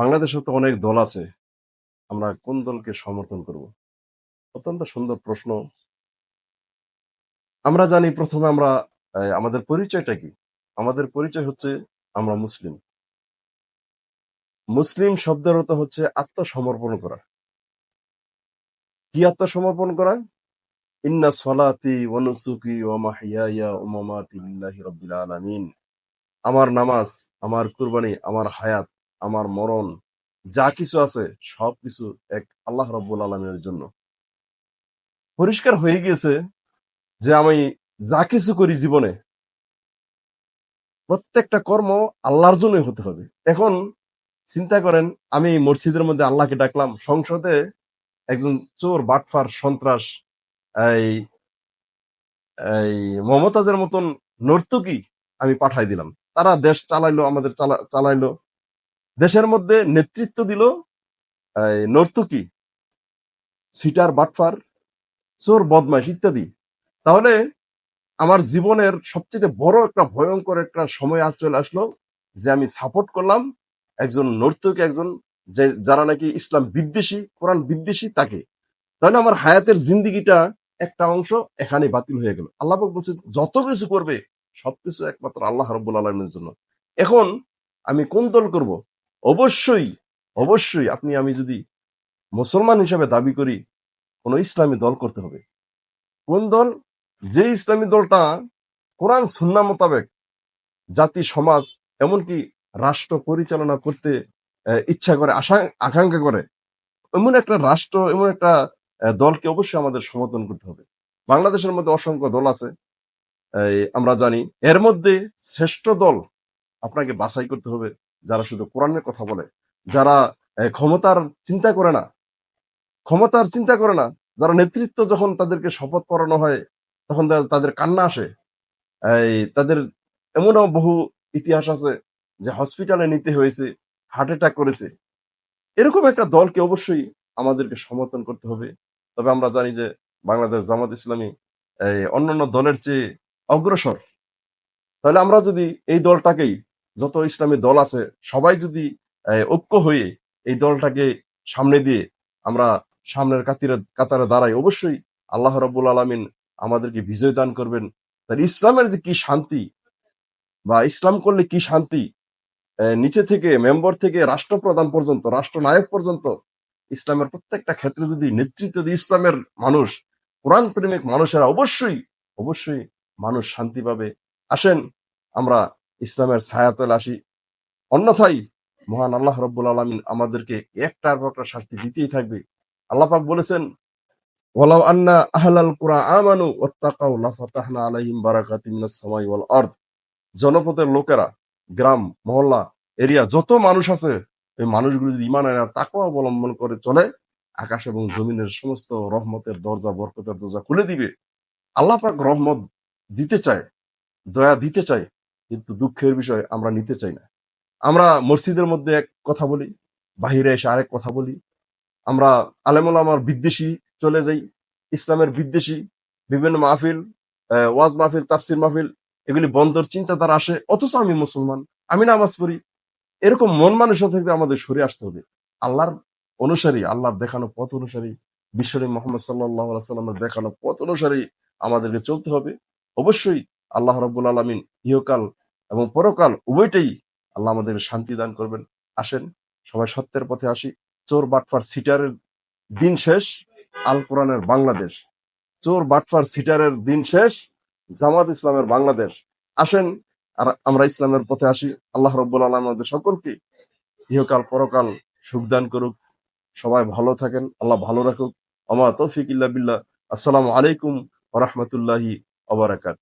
বাংলাদেশে তো অনেক দল আছে। আমরা কোন দলকে সমর্থন করব? অত্যন্ত সুন্দর প্রশ্ন। আমরা জানি প্রথমে আমরা আমাদের পরিচয়টা কি? আমাদের পরিচয় হচ্ছে আমরা মুসলিম। মুসলিম শব্দের অর্থ হচ্ছে আত্মসমর্পণ করা। কি আত্মসমর্পণ করা? ইন্না সলাতি ওয়ানুসুকি ওয়া মাহইয়ায়া ওয়া মামাতি আলামিন। আমার নামাজ, আমার কুরবানি, আমার হায়াত আমার মরণ, যা কিছু আছে সবকিছু এক আল্লাহ রাব্বুল আলামিনের জন্য। পরিষ্কার হয়ে গিয়েছে যে আমি যা কিছু করি জীবনে, প্রত্যেকটা কর্ম আল্লাহর জন্যই হতে হবে। এখন চিন্তা করেন, আমি মসজিদের মধ্যে আল্লাহকে ডাকলাম, সংসদে একজন চোর, বাটফার, সন্ত্রাস, এই এই মমতাজের মতন নর্তকী আমি পাঠাই দিলাম। তারা দেশ চালাইলো, আমাদের চালা- চালাইলো। দেশের মধ্যে নেতৃত্ব দিল নর্তকী, সিটার বাটফার, চোর বদমাইশ ইত্যাদি। তাহলে আমার জীবনের সবচেয়ে বড় একটা ভয়ঙ্কর একটা সময় আজ চলে আসলো, যে আমি সাপোর্ট করলাম একজন নর্তকী, একজন যে, যারা নাকি ইসলাম বিদ্বেষী, কোরআন বিদ্বেষী তাকে। তাহলে আমার হায়াতের জিন্দিগিটা একটা অংশ এখানে বাতিল হয়ে গেল। আল্লাহ বলছে, যত কিছু করবে, সবকিছু একমাত্র আল্লাহ রব্বুল আলমের জন্য। এখন আমি কোন দল করব? অবশ্যই অবশ্যই আপনি, আমি যদি মুসলমান হিসাবে দাবি করি, কোন ইসলামী দল করতে হবে। কোন দল? যে ইসলামী দলটা কোরআন সুন্না মোতাবেক জাতি, সমাজ, এমনকি রাষ্ট্র পরিচালনা করতে ইচ্ছা করে, আশা, আকাঙ্ক্ষা করে, এমন একটা রাষ্ট্র, এমন একটা দলকে অবশ্যই আমাদের সমর্থন করতে হবে। বাংলাদেশের মধ্যে অসংখ্য দল আছে আমরা জানি। এর মধ্যে শ্রেষ্ঠ দল আপনাকে বাছাই করতে হবে। যারা শুধু কোরআনের কথা বলে, যারা ক্ষমতার চিন্তা করে না, ক্ষমতার চিন্তা করে না, যারা নেতৃত্ব যখন তাদেরকে শপথ করানো হয়, তখন তাদের- কান্না আসে। এই, তাদের এমনও বহু ইতিহাস আছে যে হসপিটালে নিতে হয়েছে, হার্ট অ্যাটাক করেছে। এরকম একটা দলকে অবশ্যই আমাদেরকে সমর্থন করতে হবে। তবে আমরা জানি যে বাংলাদেশ জামাত ইসলামী অন্যান্য দলের চেয়ে অগ্রসর। তাহলে আমরা যদি এই দলটাকেই যত ইসলামী দল আছে, সবাই যদি ঐক্য হয়ে এই দলটাকে সামনে দিয়ে আমরা সামনের কাতিরে, কাতারে দাঁড়াই, অবশ্যই আল্লাহ রাব্বুল আলামিন আমাদেরকে বিজয় দান করবেন। তাহলে ইসলামের যে কি শান্তি বা ইসলাম করলে কি শান্তি নিচে থেকে মেম্বার থেকে রাষ্ট্রপ্রধান পর্যন্ত, রাষ্ট্রনায়ক পর্যন্ত, ইসলামের প্রত্যেকটা ক্ষেত্রে যদি নেতৃত্ব দিয়ে ইসলামের মানুষ, কোরআন প্রেমিক মানুষেরা অবশ্যই অবশ্যই মানুষ শান্তি পাবে। আসেন, আমরা ইসলামের ছায়াতলে আসি। অন্যথায় মহান আল্লাহ রব্বুল আলমিন আমাদেরকে একটার পর শাস্তি দিতেই থাকবে। আল্লাহ পাক বলেছেন, ওয়ালাউ আন্না আহলাল কুরআ আমানু ওয়াত্তাকাউ লাফাতাহনা আলাইহিম বারাকাতিম মিনাস সামাই ওয়াল আরদ। জনপদের লোকেরা, গ্রাম, মহল্লা, এরিয়া, যত মানুষ আছে, এই মানুষগুলো যদি ইমান আর তাকওয়া অবলম্বন করে চলে, আকাশ এবং জমিনের সমস্ত রহমতের দরজা, বরকতের দরজা খুলে দিবে। আল্লাহ পাক রহমত দিতে চায়, দয়া দিতে চায় কিন্তু দুঃখের বিষয় আমরা নিতে চাই না। আমরা মসজিদের মধ্যে এক কথা বলি, বাহিরে এসে আরেক কথা বলি। আমরা আলেমুল আমার বিদ্বেষী চলে যাই, ইসলামের বিদ্বেষী, বিভিন্ন মাহফিল ওয়াজ মাহফিল, তাফসির মাহফিল, এগুলি বন্দর চিন্তাধারা আসে, অথচ আমি মুসলমান, আমি নামাজ পড়ি। এরকম মন মানুষের থেকে আমাদের সরে আসতে হবে। আল্লাহর অনুসারী, আল্লাহর দেখানো পথ অনুসারী বিশ্বরী মোহাম্মদ সাল্লাহ সাল্লামের দেখানো পথ অনুসারী আমাদেরকে চলতে হবে। অবশ্যই আল্লাহ রব্বুল আলমিন ইহকাল এবং পরকাল উভয়টাই আল্লাহ আমাদের শান্তি দান করবেন। আসেন, সবাই সত্যের পথে আসি। চোর, বাটফার, সিটারের দিন শেষ আল কোরআনের বাংলাদেশ। চোর, বাটফার, সিটারের দিন শেষ, জামাত ইসলামের বাংলাদেশ। আসেন, আর আমরা ইসলামের পথে আসি। আল্লাহ রব্বুল আলম আমাদের সকলকে ইহকাল, পরকাল সুখদান করুক। সবাই ভালো থাকেন, আল্লাহ ভালো রাখুক। আমা তৌফিক ইল্লা বিল্লাহ। আসসালামু আলাইকুম ওরহমতুল্লাহি ওবরাকাত